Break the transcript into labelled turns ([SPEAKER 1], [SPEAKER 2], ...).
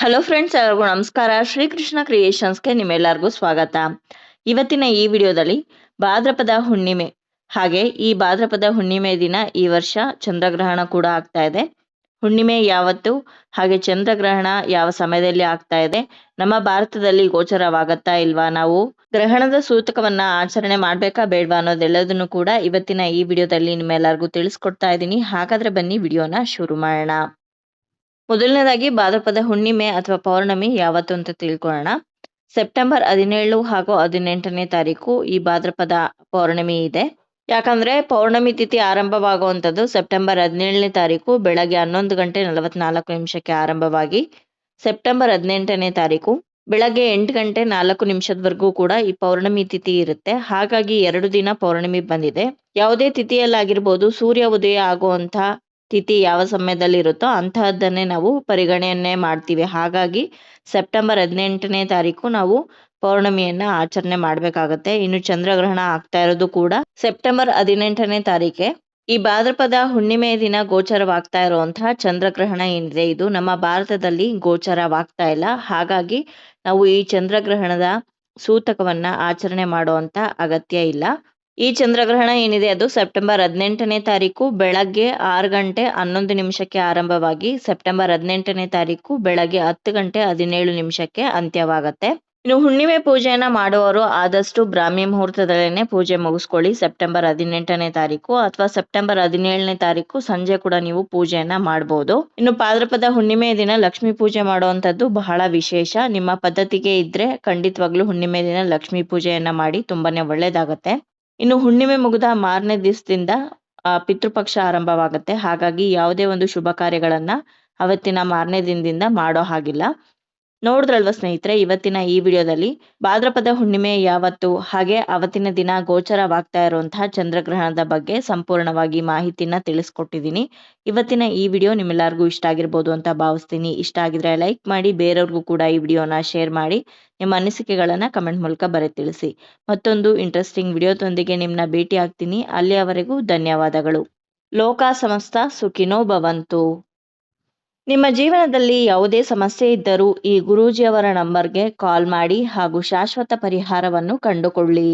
[SPEAKER 1] Hello friends ಎಲ್ಲರಿಗೂ ನಮಸ್ಕಾರ. ಶ್ರೀಕೃಷ್ಣ ಕ್ರಿಯೇಷನ್ಸ್ಗೆ ನಿಮ್ಮೆಲ್ಲರಿಗೂ ಸ್ವಾಗತ. ಇವತ್ತಿನ ಈ ವಿಡಿಯೋದಲ್ಲಿ ಭಾದ್ರಪದ ಹುಣ್ಣಿಮೆ, ಹಾಗೆ ಈ ಭಾದ್ರಪದ ಹುಣ್ಣಿಮೆ ದಿನ ಈ ವರ್ಷ ಚಂದ್ರಗ್ರಹಣ ಕೂಡ ಆಗ್ತಾ ಇದೆ. ಹುಣ್ಣಿಮೆ ಯಾವತ್ತು, ಹಾಗೆ ಚಂದ್ರಗ್ರಹಣ ಯಾವ ಸಮಯದಲ್ಲಿ ಆಗ್ತಾ ಇದೆ, ನಮ್ಮ ಭಾರತದಲ್ಲಿ ಗೋಚರವಾಗತ್ತಾ ಇಲ್ವಾ, ನಾವು ಗ್ರಹಣದ ಸೂತಕವನ್ನ ಆಚರಣೆ ಮಾಡ್ಬೇಕಾ ಬೇಡ್ವಾ ಅನ್ನೋದೆಲ್ಲದನ್ನು ಕೂಡ ಇವತ್ತಿನ ಈ ವಿಡಿಯೋದಲ್ಲಿ ನಿಮ್ಮೆಲ್ಲರಿಗೂ ತಿಳಿಸ್ಕೊಡ್ತಾ ಇದ್ದೀನಿ. ಹಾಗಾದ್ರೆ ಬನ್ನಿ ವಿಡಿಯೋನ ಶುರು ಮಾಡೋಣ. ಮೊದಲನೇದಾಗಿ ಭಾದ್ರಪದ ಹುಣ್ಣಿಮೆ ಅಥವಾ ಪೌರ್ಣಮಿ ಯಾವತ್ತು ಅಂತ ತಿಳ್ಕೊಳ್ಳೋಣ. ಸೆಪ್ಟೆಂಬರ್ ಹದಿನೇಳು ಹಾಗೂ ಹದಿನೆಂಟನೇ ತಾರೀಕು ಈ ಭಾದ್ರಪದ ಪೌರ್ಣಮಿ ಇದೆ. ಯಾಕಂದ್ರೆ ಪೌರ್ಣಮಿ ತಿಥಿ ಆರಂಭವಾಗುವಂಥದ್ದು ಸೆಪ್ಟೆಂಬರ್ ಹದಿನೇಳನೇ ತಾರೀಕು, ಬೆಳಗ್ಗೆ ಹನ್ನೊಂದು ಗಂಟೆ ನಲವತ್ನಾಲ್ಕು ನಿಮಿಷಕ್ಕೆ ಆರಂಭವಾಗಿ ಸೆಪ್ಟೆಂಬರ್ ಹದಿನೆಂಟನೇ ತಾರೀಕು. ಬೆಳಗ್ಗೆ ಎಂಟು ಗಂಟೆ ನಾಲ್ಕು ನಿಮಿಷದವರೆಗೂ ಕೂಡ ಈ ಪೌರ್ಣಮಿ ತಿಥಿ ಇರುತ್ತೆ. ಹಾಗಾಗಿ ಎರಡು ದಿನ ಪೌರ್ಣಮಿ ಬಂದಿದೆ. ಯಾವುದೇ ತಿಥಿಯಲ್ಲಾಗಿರ್ಬೋದು ಸೂರ್ಯ ಉದಯ ಆಗುವಂತ ತಿಥಿ ಯಾವ ಸಮಯದಲ್ಲಿ ಇರುತ್ತೋ ಅಂತಹದ್ದನ್ನೇ ನಾವು ಪರಿಗಣನೆ ಮಾಡ್ತೀವಿ. ಹಾಗಾಗಿ ಸೆಪ್ಟೆಂಬರ್ ಹದಿನೆಂಟನೇ ತಾರೀಕು ನಾವು ಪೌರ್ಣಮಿಯನ್ನ ಆಚರಣೆ ಮಾಡ್ಬೇಕಾಗತ್ತೆ. ಇನ್ನು ಚಂದ್ರಗ್ರಹಣ ಆಗ್ತಾ ಇರೋದು ಕೂಡ ಸೆಪ್ಟೆಂಬರ್ ಹದಿನೆಂಟನೇ ತಾರೀಕೆ. ಈ ಭಾದ್ರಪದ ಹುಣ್ಣಿಮೆ ದಿನ ಗೋಚರವಾಗ್ತಾ ಇರುವಂತಹ ಚಂದ್ರಗ್ರಹಣ ಏನಿದೆ? ಇದು ನಮ್ಮ ಭಾರತದಲ್ಲಿ ಗೋಚರವಾಗ್ತಾ ಇಲ್ಲ. ಹಾಗಾಗಿ ನಾವು ಈ ಚಂದ್ರಗ್ರಹಣದ ಸೂತಕವನ್ನ ಆಚರಣೆ ಮಾಡುವಂತ ಅಗತ್ಯ ಇಲ್ಲ. ಈ ಚಂದ್ರಗ್ರಹಣ ಏನಿದೆ ಅದು ಸೆಪ್ಟೆಂಬರ್ ಹದಿನೆಂಟನೇ ತಾರೀಕು ಬೆಳಗ್ಗೆ ಆರು ಗಂಟೆ ಹನ್ನೊಂದು ನಿಮಿಷಕ್ಕೆ ಆರಂಭವಾಗಿ ಸೆಪ್ಟೆಂಬರ್ ಹದಿನೆಂಟನೇ ತಾರೀಕು ಬೆಳಗ್ಗೆ ಹತ್ತು ಗಂಟೆ ಹದಿನೇಳು ನಿಮಿಷಕ್ಕೆ ಅಂತ್ಯವಾಗತ್ತೆ. ಇನ್ನು ಹುಣ್ಣಿಮೆ ಪೂಜೆಯನ್ನ ಮಾಡುವವರು ಆದಷ್ಟು ಬ್ರಾಹ್ಮಿ ಮುಹೂರ್ತದಲ್ಲೇನೆ ಪೂಜೆ ಮುಗಿಸ್ಕೊಳ್ಳಿ. ಸೆಪ್ಟೆಂಬರ್ ಹದಿನೆಂಟನೇ ತಾರೀಕು ಅಥವಾ ಸೆಪ್ಟೆಂಬರ್ ಹದಿನೇಳನೇ ತಾರೀಕು ಸಂಜೆ ಕೂಡ ನೀವು ಪೂಜೆಯನ್ನ ಮಾಡಬಹುದು ಇನ್ನು ಪಾದ್ರಪದ ಹುಣ್ಣಿಮೆ ದಿನ ಲಕ್ಷ್ಮೀ ಪೂಜೆ ಮಾಡುವಂತದ್ದು ಬಹಳ ವಿಶೇಷ. ನಿಮ್ಮ ಪದ್ಧತಿಗೆ ಇದ್ರೆ ಖಂಡಿತವಾಗ್ಲು ಹುಣ್ಣಿಮೆ ದಿನ ಲಕ್ಷ್ಮೀ ಪೂಜೆಯನ್ನ ಮಾಡಿ ತುಂಬಾನೇ ಒಳ್ಳೇದಾಗತ್ತೆ. ಇನ್ನು ಹುಣ್ಣಿಮೆ ಮುಗಿದ ಮಾರನೇ ದಿವಸದಿಂದ ಪಿತೃಪಕ್ಷ ಆರಂಭವಾಗುತ್ತೆ. ಹಾಗಾಗಿ ಯಾವುದೇ ಒಂದು ಶುಭ ಕಾರ್ಯಗಳನ್ನ ಅವತ್ತಿನ ಮಾರನೇ ದಿನದಿಂದ ಮಾಡೋ ಹಾಗಿಲ್ಲ. ನೋಡಿದ್ರಲ್ವ ಸ್ನೇಹಿತರೆ, ಇವತ್ತಿನ ಈ ವಿಡಿಯೋದಲ್ಲಿ ಭಾದ್ರಪದ ಹುಣ್ಣಿಮೆ ಯಾವತ್ತು, ಹಾಗೆ ಅವತ್ತಿನ ದಿನ ಗೋಚರವಾಗ್ತಾ ಇರುವಂತಹ ಚಂದ್ರಗ್ರಹಣದ ಬಗ್ಗೆ ಸಂಪೂರ್ಣವಾಗಿ ಮಾಹಿತಿನ ತಿಳಿಸ್ಕೊಟ್ಟಿದ್ದೀನಿ. ಇವತ್ತಿನ ಈ ವಿಡಿಯೋ ನಿಮ್ಮೆಲ್ಲರಿಗೂ ಇಷ್ಟ ಆಗಿರ್ಬೋದು ಅಂತ ಭಾವಿಸ್ತೀನಿ. ಇಷ್ಟ ಆಗಿದ್ರೆ ಲೈಕ್ ಮಾಡಿ, ಬೇರೆಯವ್ರಿಗೂ ಕೂಡ ಈ ವಿಡಿಯೋನ ಶೇರ್ ಮಾಡಿ, ನಿಮ್ಮ ಅನಿಸಿಕೆಗಳನ್ನ ಕಮೆಂಟ್ ಮೂಲಕ ಬರೆ ತಿಳಿಸಿ. ಮತ್ತೊಂದು ಇಂಟ್ರೆಸ್ಟಿಂಗ್ ವಿಡಿಯೋದೊಂದಿಗೆ ನಿಮ್ಮನ್ನ ಭೇಟಿ ಆಗ್ತೀನಿ ಅಲ್ಲಿಯವರೆಗೂ ಧನ್ಯವಾದಗಳು. ಲೋಕ ಸಮಸ್ತ ಸುಖಿನೋ ಭವಂತು. ನಿಮ್ಮ ಜೀವನದಲ್ಲಿ ಯಾವುದೇ ಸಮಸ್ಯೆ ಇದ್ದರೂ ಈ ಗುರೂಜಿಯವರ ನಂಬರ್ಗೆ ಕಾಲ್ ಮಾಡಿ ಹಾಗೂ ಶಾಶ್ವತ ಪರಿಹಾರವನ್ನು ಕಂಡುಕೊಳ್ಳಿ.